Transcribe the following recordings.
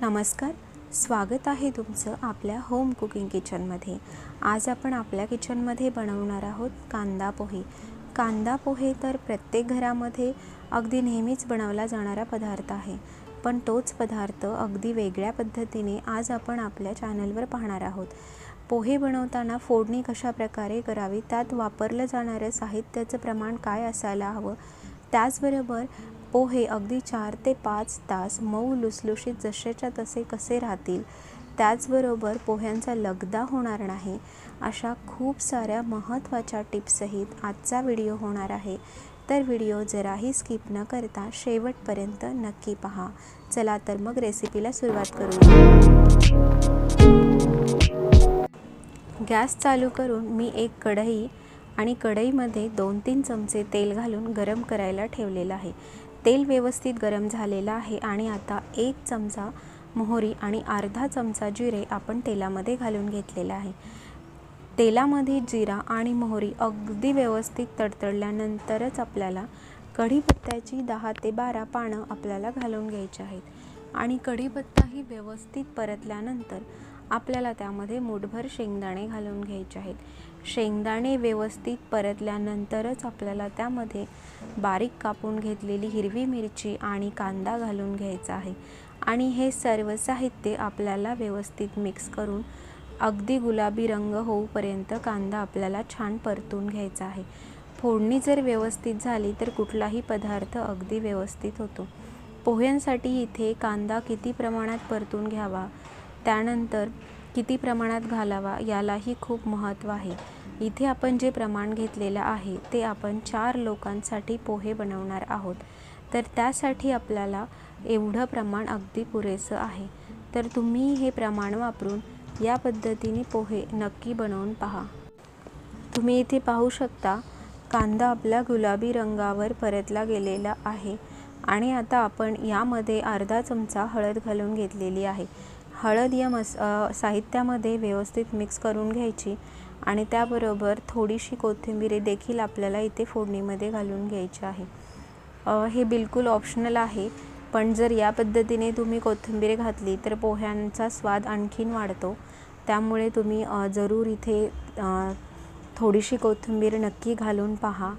नमस्कार स्वागत आहे तुमचं आपल्या होम कुकिंग किचनमध्ये आज आपण आपल्या किचनमध्ये बनवणार आहोत कांदा पोहे. कांदा पोहे तर प्रत्येक घरामध्ये अगदी नेहमीच बनवला जाणारा पदार्थ आहे. पण तोच पदार्थ अगदी वेगळ्या पद्धतीने आज आपण आपल्या चॅनलवर पाहणार आहोत. पोहे बनवताना फोडणी कशा प्रकारे करावी त्यात वापरलं जाणारं साहित्याचं प्रमाण काय असायला हवं त्याचबरोबर पोहे अगदी चार ते पाच तास मऊ लुसलुशीत जसेच्या तसे कसे राहतील त्याचबरोबर पोह्यांचा लगदा होणार नाही अशा खूप साऱ्या महत्त्वाच्या टिप्ससहित आजचा व्हिडिओ होणार आहे. तर व्हिडिओ जराही स्किप न करता शेवटपर्यंत नक्की पहा. चला तर मग रेसिपीला सुरुवात करूया गॅस चालू करून मी एक कढई आणि कढईमध्ये दोन तीन चमचे तेल घालून गरम करायला ठेवलेलं आहे. तेल व्यवस्थित गरम झालेलं आहे आणि आता एक चमचा मोहरी आणि अर्धा चमचा जिरे आपण तेलामध्ये घालून घेतलेलं आहे. तेलामध्ये जिरा आणि मोहरी अगदी व्यवस्थित तडतडल्यानंतरच आपल्याला कढीपत्त्याची दहा ते बारा पानं आपल्याला घालून घ्यायची आहेत. आणि कढीपत्ताही व्यवस्थित परतल्यानंतर आपल्याला त्यामध्ये मुठभर शेंगदाणे घालून घ्यायचे आहेत. शेंगदाणे व्यवस्थित परतल्यानंतरच आपल्याला त्यामध्ये बारीक कापून घेतलेली हिरवी मिरची आणि कांदा घालून घ्यायचा आहे. आणि हे सर्व साहित्य आपल्याला व्यवस्थित मिक्स करून अगदी गुलाबी रंग होऊपर्यंत कांदा आपल्याला छान परतून घ्यायचा आहे. फोडणी जर व्यवस्थित झाली तर कुठलाही पदार्थ अगदी व्यवस्थित होतो. पोह्यांसाठी इथे कांदा किती प्रमाणात परतून घ्यावा? त्यानंतर किती प्रमाणात घालावा यालाही खूप महत्त्व आहे. इथे आपण जे प्रमाण घेतलेलं आहे ते आपण चार लोकांसाठी पोहे बनवणार आहोत. तर त्यासाठी आपल्याला एवढं प्रमाण अगदी पुरेसं आहे. तर तुम्ही हे प्रमाण वापरून या पद्धतीने पोहे नक्की बनवून पहा. तुम्ही इथे पाहू शकता कांदा आपला गुलाबी रंगावर परतला गेलेला आहे आणि आता आपण यामध्ये अर्धा चमचा हळद घालून घेतलेली आहे. हळद या मस साहित्यामध्ये व्यवस्थित मिक्स करून घ्यायची आणि त्याबरोबर थोडीशी कोथिंबीर देखील आपल्याला इथे फोडणीमध्ये घालून घ्यायची आहे. हे बिलकुल ऑप्शनल आहे पण जर या पद्धतीने तुम्ही कोथिंबीर घातली तर पोह्यांचा स्वाद आणखीन वाढतो. त्यामुळे तुम्ही जरूर इथे थोडीशी कोथिंबीर नक्की घालून पहा.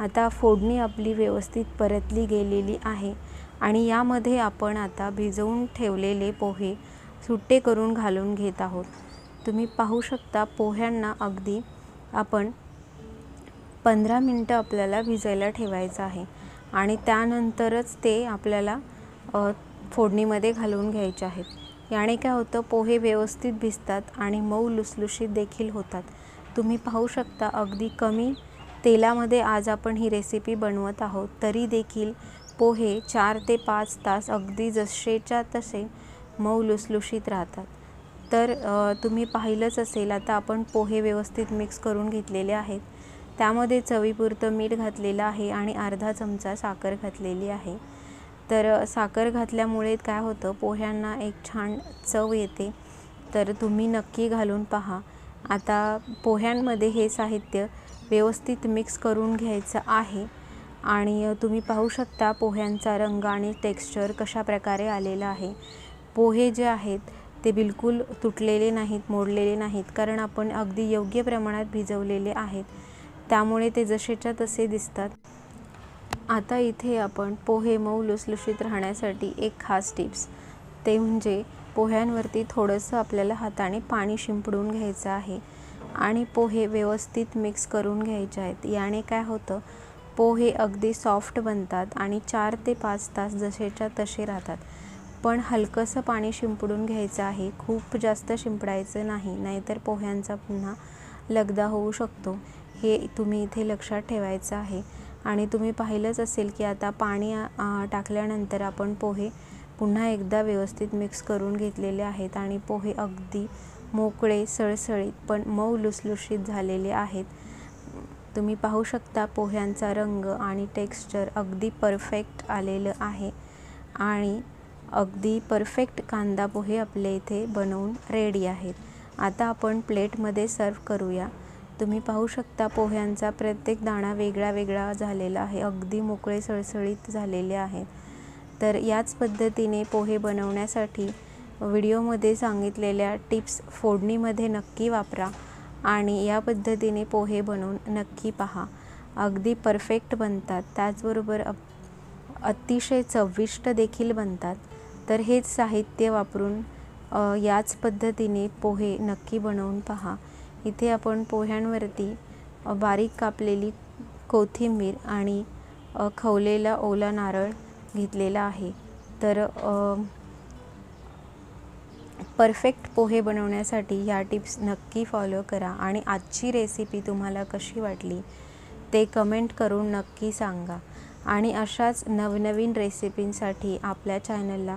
आता फोडणी आपली व्यवस्थित परतली गेलेली आहे आणि यामध्ये आपण आता भिजवून ठेवलेले पोहे सुट्टे करून घालून घेत आहोत. तुम्ही पाहू शकता पोह्यांना अगदी आपण पंधरा मिनटं आपल्याला भिजायला ठेवायचं आहे आणि त्यानंतरच ते आपल्याला फोडणीमध्ये घालून घ्यायचे आहेत. याने काय होतं पोहे व्यवस्थित भिजतात आणि मऊ लुसलुशीत देखील होतात. तुम्ही पाहू शकता अगदी कमी तेलामध्ये आज आपण ही रेसिपी बनवत आहोत. तरी देखील पोहे चार ते पाच तास अगदी जसेच्या तसे मऊ लुसलुशीत राहतात. तर तुम्ही पाहिलंच असेल आता आपण पोहे व्यवस्थित मिक्स करून घेतलेले आहेत. त्यामध्ये चवीपुरतं मीठ घातलेलं आहे आणि अर्धा चमचा साखर घातलेली आहे. तर साखर घातल्यामुळे काय होतं पोह्यांना एक छान चव येते. तर तुम्ही नक्की घालून पहा. आता पोह्यांमध्ये हे साहित्य व्यवस्थित मिक्स करून घ्यायचं आहे. आणि तुम्ही पाहू शकता पोह्यांचा रंग आणि टेक्स्चर कशा प्रकारे आलेला आहे. पोहे जे आहेत ते बिलकुल तुटलेले नाहीत मोडलेले नाहीत कारण आपण अगदी योग्य प्रमाणात भिजवलेले आहेत. त्यामुळे ते जसेच्या तसे दिसतात. आता इथे आपण पोहे मऊ लुसलुशीत राहण्यासाठी एक खास टिप्स. ते म्हणजे पोह्यांवरती थोडंसं आपल्याला हाताने पाणी शिंपडून घ्यायचं आहे आणि पोहे व्यवस्थित मिक्स करून घ्यायचे आहेत. याने काय होतं? पोहे अगदी सॉफ्ट बनतात आणि चार ते पाच तास जसेच्या तसे राहतात. पण हलकंसं पाणी शिंपडून घ्यायचं आहे. खूप जास्त शिंपडायचं नाही नाहीतर पोह्यांचा पुन्हा लगदा होऊ शकतो. हे तुम्ही इथे लक्षात ठेवायचं आहे. आणि तुम्ही पाहिलंच असेल की आता पाणी टाकल्यानंतर आपण पोहे पुन्हा एकदा व्यवस्थित मिक्स करून घेतलेले आहेत आणि पोहे अगदी मोकळे सळसळीत पण मऊ लुसलुशीत झालेले आहेत. तुम्ही पाहू शकता पोह्यांचा रंग आणि टेक्स्चर अगदी परफेक्ट आलेलं आहे. आणि अगदी परफेक्ट कांदा पोहे आपले इथे बनवून रेडी आहेत. आता आपण प्लेटमध्ये सर्व करूया. तुम्ही पाहू शकता पोह्यांचा प्रत्येक दाणा वेगळा वेगळा झालेला आहे. अगदी मोकळे सळसळीत झालेले आहेत. तर याच पद्धतीने पोहे बनवण्यासाठी व्हिडिओमध्ये सांगितलेल्या टिप्स फोडणीमध्ये नक्की वापरा आणि या पद्धतीने पोहे बनवून नक्की पहा. अगदी परफेक्ट बनतात. त्याचबरोबर अतिशय चविष्ट देखील बनतात. तर हेच साहित्य वापरून याच पद्धतीने पोहे नक्की बनवून पहा. इथे आपण पोह्यांवरती बारीक कापलेली कोथिंबीर आणि खवलेला ओला नारळ घेतलेला आहे. तर परफेक्ट पोहे बनवण्यासाठी ह्या टिप्स नक्की फॉलो करा आणि आजची रेसिपी तुम्हाला कशी वाटली ते कमेंट करून नक्की सांगा. आणि अशाच नवनवीन रेसिपींसाठी आपल्या चॅनलला